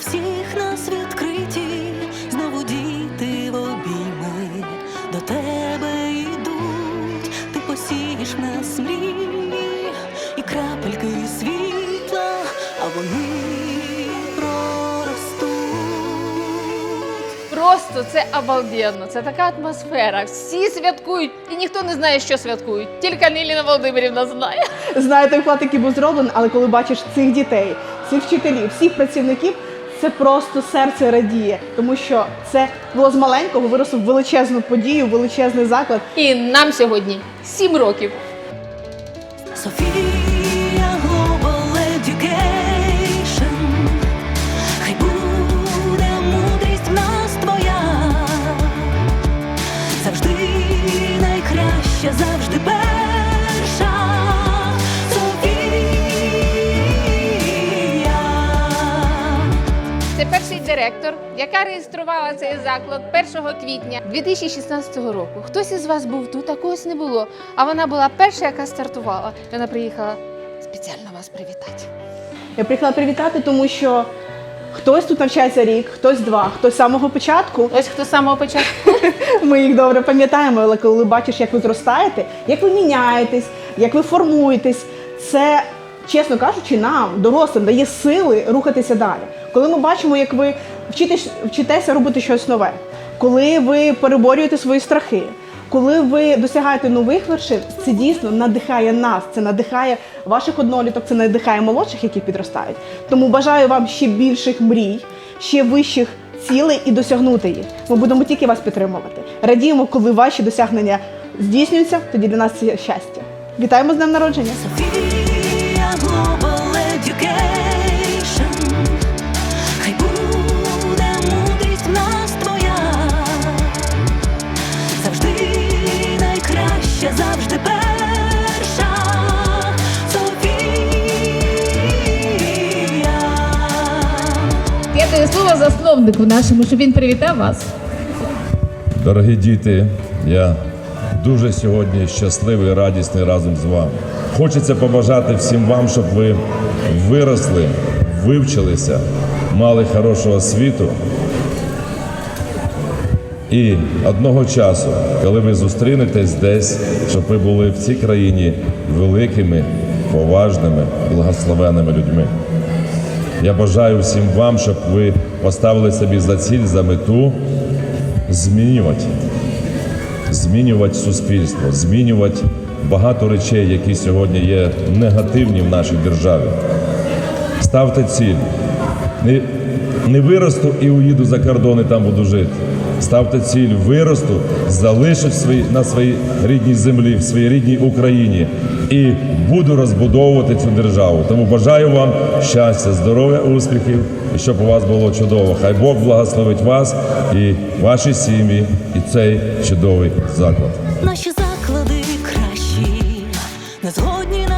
всіх нас відкриті, знову діти в обійми до тебе йдуть, ти посієш в нас мрії і крапельки світла, а вони проростуть. Просто це обалденно, це така атмосфера. Всі святкують, і ніхто не знає, що святкують. Тільки Неліна Володимирівна знає. Знаєте, вклад, який був зроблений, але коли бачиш цих дітей. Цих вчителів, всіх працівників це просто серце радіє, тому що це було з маленького, виросло в величезну подію, величезний заклад. І нам сьогодні 7 років. Софія Global Education директор, яка реєструвала цей заклад 1 квітня 2016 року. Хтось із вас був тут, а когось не було. А вона була перша, яка стартувала. Вона приїхала спеціально вас привітати. Я приїхала привітати, тому що хтось тут навчається рік, хтось два, хтось з самого початку. Ось хто з самого початку. Ми їх добре пам'ятаємо, але коли бачиш, як ви зростаєте, як ви міняєтесь, як ви формуєтесь, це, чесно кажучи, нам, дорослим, дає сили рухатися далі. Коли ми бачимо, як ви вчитесь, вчитеся робити щось нове, коли ви переборюєте свої страхи, коли ви досягаєте нових вершин, це дійсно надихає нас, це надихає ваших одноліток, це надихає молодших, які підростають. Тому бажаю вам ще більших мрій, ще вищих цілей і досягнути їх. Ми будемо тільки вас підтримувати. Радіємо, коли ваші досягнення здійснюються, тоді для нас це щастя. Вітаємо з днем народження! Я слово засновнику нашому, щоб він привітав вас. Дорогі діти, я дуже сьогодні щасливий радісний разом з вами. Хочеться побажати всім вам, щоб ви виросли, вивчилися, мали хорошу освіту. І одного часу, коли ви зустрінетесь десь, щоб ви були в цій країні великими, поважними, благословенними людьми. Я бажаю всім вам, щоб ви поставили собі за ціль, за мету змінювати, змінювати суспільство, змінювати багато речей, які сьогодні є негативні в нашій державі. Ставте ціль. Не, не виросту і уїду за кордон і там буду жити. Ставте ціль, виросту, залишусь свої, на своїй рідній землі, в своїй рідній Україні і буду розбудовувати цю державу. Тому бажаю вам щастя, здоров'я, успіхів і щоб у вас було чудово. Хай Бог благословить вас і ваші сім'ї, і цей чудовий заклад. Наші заклади кращі, не згодні